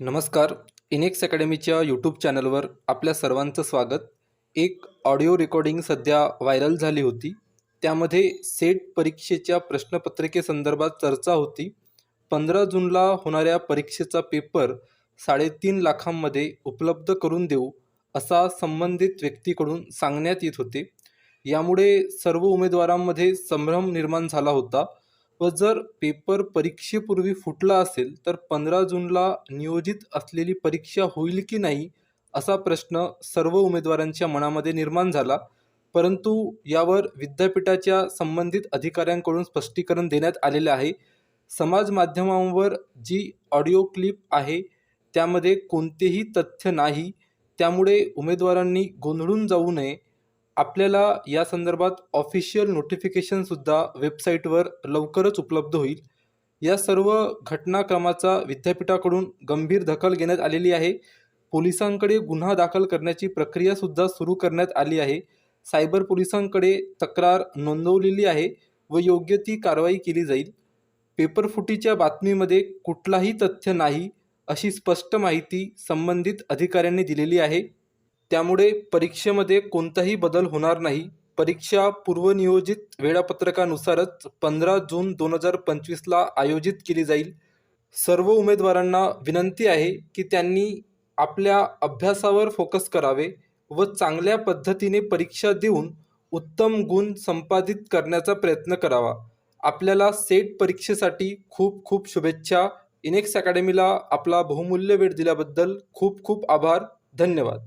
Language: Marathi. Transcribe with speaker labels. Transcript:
Speaker 1: नमस्कार. इनेक्स अकॅडमीच्या यूट्यूब चॅनलवर आपल्या सर्वांचं स्वागत. एक ऑडिओ रेकॉर्डिंग सध्या व्हायरल झाली होती. त्यामध्ये सेट परीक्षेच्या प्रश्नपत्रिकेसंदर्भात चर्चा होती. पंधरा जूनला होणाऱ्या परीक्षेचा पेपर साडेतीन लाखांमध्ये उपलब्ध करून देऊ असा संबंधित व्यक्तीकडून सांगण्यात येत होते. यामुळे सर्व उमेदवारांमध्ये संभ्रम निर्माण झाला होता. व जर पेपर परीक्षेपूर्वी फुटला असेल तर पंधरा जूनला नियोजित असलेली परीक्षा होईल की नाही असा प्रश्न सर्व उमेदवारांच्या मनामध्ये निर्माण झाला. परंतु यावर विद्यापीठाच्या संबंधित अधिकाऱ्यांकडून स्पष्टीकरण देण्यात आलेले आहे. समाज माध्यमांवर जी ऑडिओ क्लिप आहे त्यामध्ये कोणतेही तथ्य नाही. त्यामुळे उमेदवारांनी गोंधळून जाऊ नये. आपल्याला या संदर्भात ऑफिशियल नोटिफिकेशनसुद्धा वेबसाईटवर लवकरच उपलब्ध होईल. या सर्व घटनाक्रमाचा विद्यापीठाकडून गंभीर दखल घेण्यात आलेली आहे. पोलिसांकडे गुन्हा दाखल करण्याची प्रक्रियासुद्धा सुरू करण्यात आली आहे. सायबर पोलिसांकडे तक्रार नोंदवलेली आहे व योग्य ती कारवाई केली जाईल. पेपर फुटीच्या बातमीमध्ये कुठलाही तथ्य नाही अशी स्पष्ट माहिती संबंधित अधिकाऱ्यांनी दिलेली आहे. त्यामुळे परीक्षेमध्ये कोणताही बदल होणार नाही. परीक्षा पूर्वनियोजित वेळापत्रकानुसारच पंधरा जून दोन हजार पंचवीसला आयोजित केली जाईल. सर्व उमेदवारांना विनंती आहे की त्यांनी आपल्या अभ्यासावर फोकस करावे व चांगल्या पद्धतीने परीक्षा देऊन उत्तम गुण संपादित करण्याचा प्रयत्न करावा. आपल्याला सेट परीक्षेसाठी खूप खूप शुभेच्छा. इनेक्स अकॅडमीला आपला बहुमूल्य वेळ दिल्याबद्दल खूप खूप आभार. धन्यवाद.